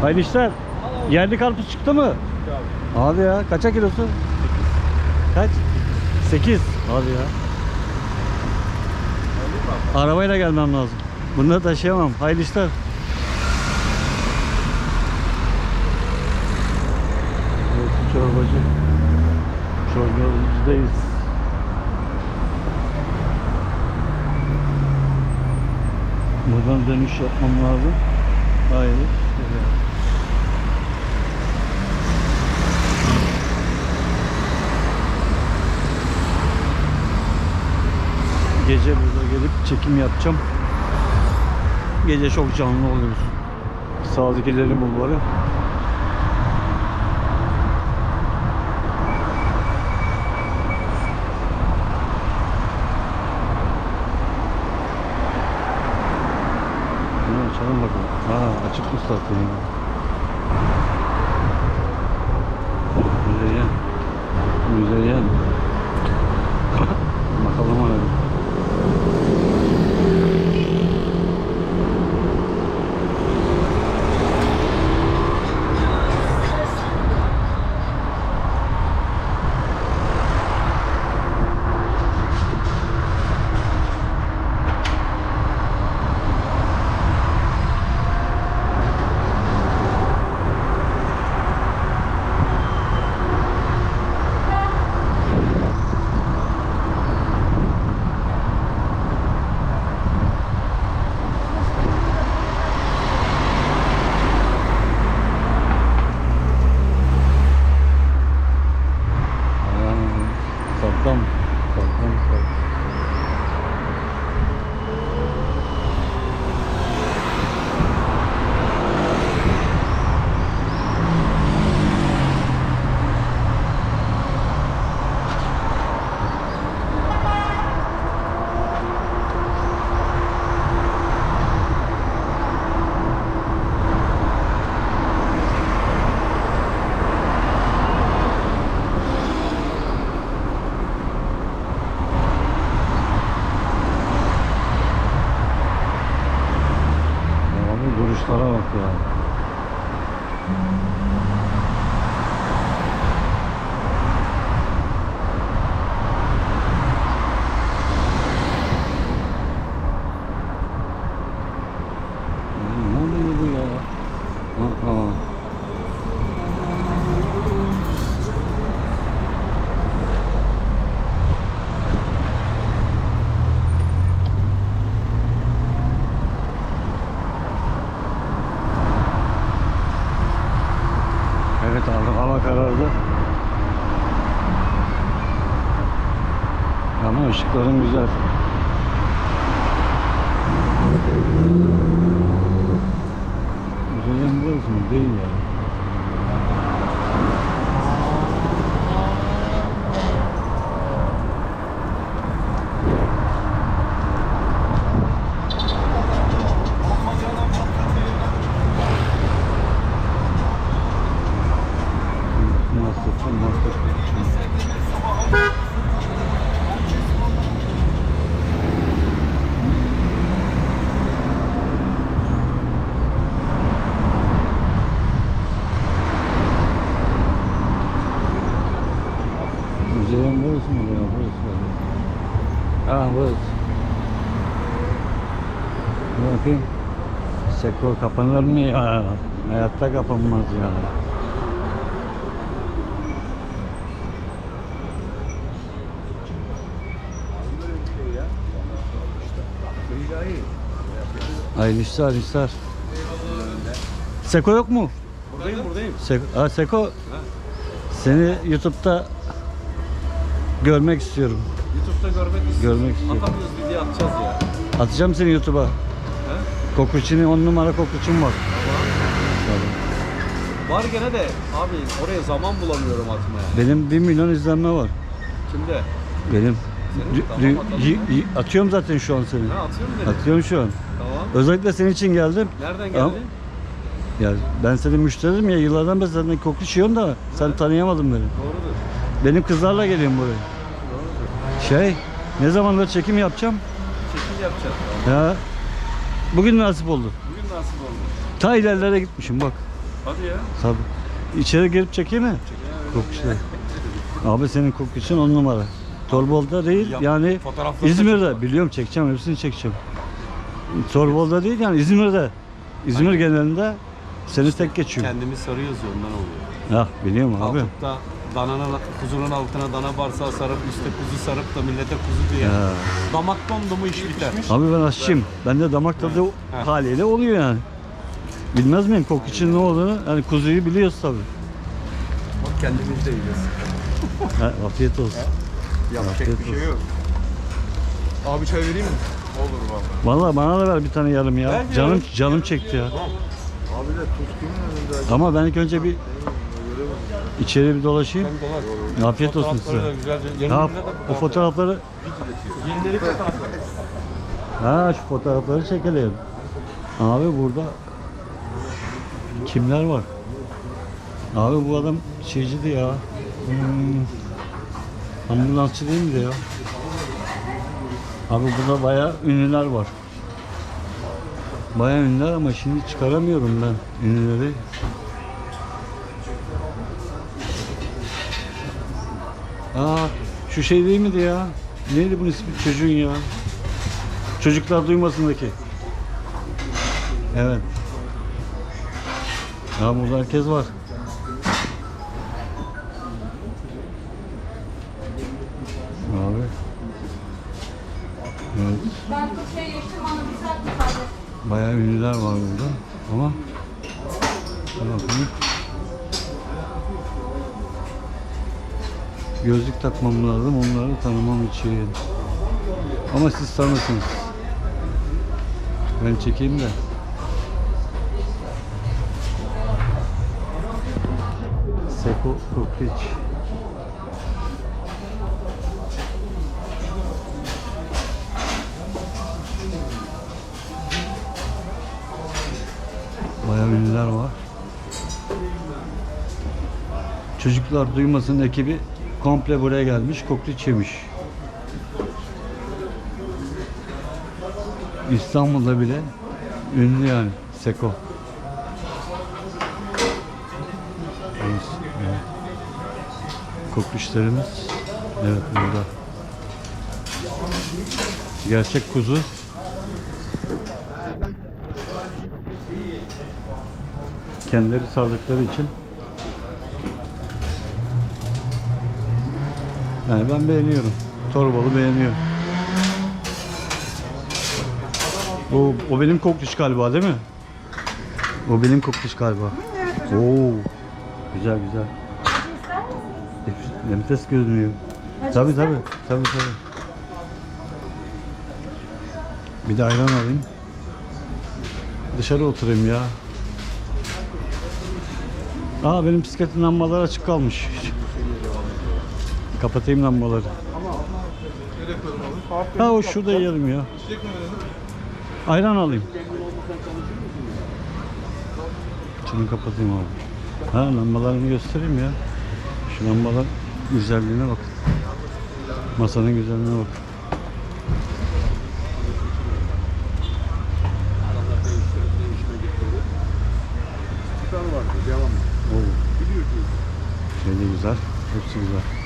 Hayırlı işler. Yerli karpuz çıktı mı? Abi ya kaça kilosu? Kaç? 8. Abi ya. Arabayla gelmem lazım. Bunları taşıyamam. Hayırlı işler. Burası çorbacı. Çorbacıdayız. Buradan dönüş yapmam lazım. Hayır. Evet. Gece burada gelip çekim yapacağım. Gece çok canlı oluyoruz. Sağdakileri bulvarı. Bunu açalım bakalım. Ha açık mı zaten ya. Müzeyyen. Müzeyyen. bakalım ona bir. Aa, Saddam. Saddam. Saddam. Abi duruşlara bak ya. Ne oluyor bu ya? Aa. Evet abi hava karardı. Ama ışıkların güzel. Güzel mı? Değil ya. Müzeyen burası mı ya? Burası. Ha burası. Dur Bakayım. Seko kapanır mı ya? Hayatta kapanmaz ya. Hayırlı işler, hayırlı işler. Seko yok mu? Buradayım buradayım. Seko, ha, Seko seni YouTube'da görmek istiyorum. YouTube'da görmek istiyorum. Görmek istiyorum. Atamıyoruz video atacağız ya. Atacağım seni YouTube'a. Kokuçini 10 numara kokuçum var. Var gene de abi oraya zaman bulamıyorum atmaya. Benim 1 milyon izlenme var. Kimde? Benim. Senin? Tamam, atalım. y- y- atıyorum zaten şu an seni. Ha atıyor mu beni? Atıyorum şu an. Tamam. Özellikle senin için geldim. Nereden Ama- geldin? Ya ben senin müşterinim ya yıllardan beri senden koku içiyorum da sen tanıyamadın beni. Doğrudur. Benim kızlarla geliyorum buraya. Doğrudur. Şey ne zamandır çekim yapacağım? Çekim yapacağız. Ya bugün nasip oldu. Bugün nasıl oldu? Ta ilerlere gitmişim bak. Hadi ya. Tabii. İçeri girip çekeyim mi? Kokuşları. Abi senin kokuşun on numara. Torbolda değil Yap- yani İzmir'de. Biliyorum çekeceğim hepsini çekeceğim. Torbolda değil yani İzmir'de. İzmir genelinde seni tek geçiyor. Kendimiz sarı yazıyor ondan oluyor. Ya biliyorum abi. Kalkıp da dananın, kuzunun altına dana varsa sarıp üstte kuzu sarıp da millete kuzu diye. Ya. Damak dondu mu iş biter. Abi ben aşçıyım. Bende damak tadı Heh. haliyle oluyor yani. Bilmez miyim kok için ne olduğunu? Yani kuzuyu biliyoruz tabii. Bak kendimiz de yiyeceğiz. Ha, afiyet olsun. Yapacak Afiyet bir şey olsun. yok. Abi çay vereyim mi? Olur valla. Vallahi bana da ver bir tane yarım ya. Ver canım yarım. canım çekti ya. Abi de tutkunun önünde. Ama ben ilk önce bir içeri bir dolaşayım. Dolar. Afiyet olsun Fotoğrafları da size. güzelce. Da o fotoğrafları Yenileri fotoğrafları. ha şu fotoğrafları çekelim. Abi burada kimler var? Abi bu adam şeyciydi ya. Hmm, ambulansçı değil miydi ya? Abi burada bayağı ünlüler var. Bayağı ünlüler ama şimdi çıkaramıyorum ben ünlüleri. Aa şu şey değil miydi ya? Neydi bunun ismi çocuğun ya? Çocuklar duymasındaki. Evet. Ya burada herkes var. Ben çok şey yaşım bana bir saat müsaade. Bayağı ünlüler var burada ama bakayım. Gözlük takmam lazım onları tanımam için. Ama siz tanırsınız. Ben çekeyim de. Seko Kokoreç. Bayağı ünlüler var. Çocuklar duymasın ekibi komple buraya gelmiş, kokoreç yemiş. İstanbul'da bile ünlü yani Seko. Kokoreçlerimiz evet burada. Gerçek kuzu. Kendileri sardıkları için yani ben beğeniyorum. Torbalı beğeniyor. O, o benim kokluş galiba değil mi? O benim kokluş galiba. Oo, güzel güzel. Nefes görünüyor. Tabii tabii. Tabii tabii. Bir de ayran alayım. Dışarı oturayım ya. Aa benim bisikletin lambaları açık kalmış. Kapatayım lambaları. Ha o şurada yiyelim ya. Ayran alayım. Şunu kapatayım abi. Ha lambalarını göstereyim ya. Şu lambalar güzelliğine bak. Masanın güzelliğine bak. Devam. Oo, Biliyor ki. şey de güzel. Hepsi güzel.